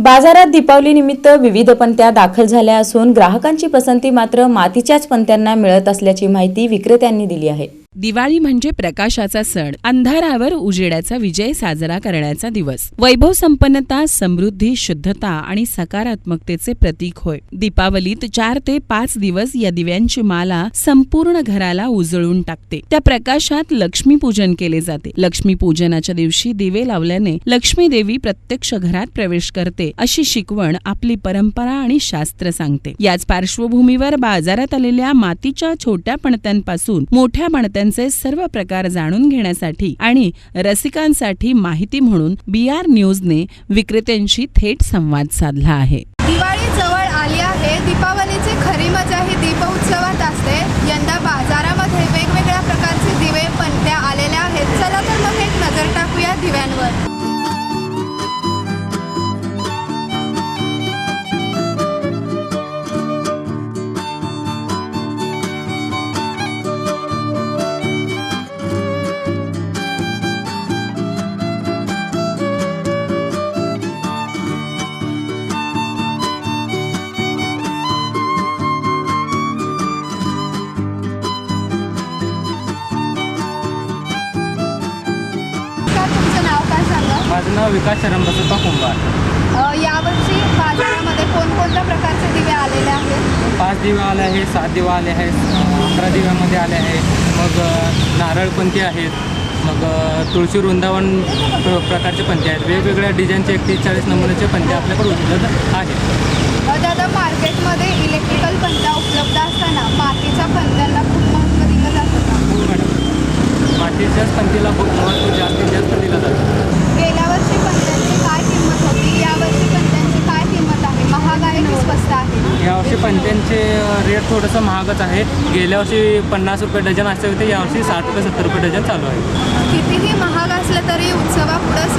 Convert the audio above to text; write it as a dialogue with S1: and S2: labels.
S1: बाजारात दीपावली निमित्त विविध पंत्या दाखल झाल्या असून ग्राहकांची पसंती मात्र मातीच्याच पंत्यांना मिळत असल्याची माहिती विक्रेत्यांनी दिली आहे.
S2: दिवाळी म्हणजे प्रकाशाचा सण. अंधारावर उजेडाचा विजय साजरा करण्याचा दिवस. वैभव संपन्नता समृद्धी शुद्धता आणि सकारात्मकतेचे प्रतीक होय. दीपावलीत चार ते पाच दिवस या दिव्यांची माला संपूर्ण घराला उजळून टाकते. त्या प्रकाशात लक्ष्मीपूजन केले जाते. लक्ष्मीपूजनाच्या दिवशी दिवे लावल्याने लक्ष्मी देवी प्रत्यक्ष घरात प्रवेश करते अशी शिकवण आपली परंपरा आणि शास्त्र सांगते. याच पार्श्वभूमीवर बाजारात आलेल्या मातीच्या छोट्या पणत्यांपासून मोठ्या पणत्या त्यांचे सर्व प्रकार जाणून घेण्यासाठी आणि रसिकांसाठी माहिती म्हणून बी आर न्यूजने विक्रेत्यांशी थेट संवाद साधला आहे.
S3: माझं नाव विकास शरण बसप्पा कुंभार
S4: यावर्षी बाजारामध्ये कोणकोणत्या प्रकारचे दिवे आलेले आहेत?
S3: पाच दिवे आले आहेत सात दिवे आले आहेत अकरा दिव्यामध्ये आले आहेत. मग अ, नारळपंथी आहेत. मग तुळशी वृंदावन प्र- प्रकारचे पंथी आहेत. वेगवेगळ्या डिझाईनचे एकतीस चाळीस नमुन्याचे पंथी आपल्याकडे उपलब्ध आहेत.
S4: दादा मार्केटमध्ये इलेक्ट्रिकल पंत्या उपलब्ध असताना मातीच्या पंत्यांना खूप महत्त्व दिलं जातं
S3: हो मॅडम. मातीच्याच पंथीला खूप महत्त्व जास्त दिलं जातं
S4: गेल्या वर्षी पंत्यांची काय किंमत होती यावर्षी पंत्यांची काय किंमत आहे महाग आहे की स्वस्त
S3: एकशे पंच्याऐंशी रेट थोडंसं महागच आहे. गेल्या वर्षी पन्नास रुपये डझन असते होते यावर्षी साठ रुपये सत्तर रुपये डझन चालू आहे.
S4: कितीही महाग असलं तरी उत्सवापुढं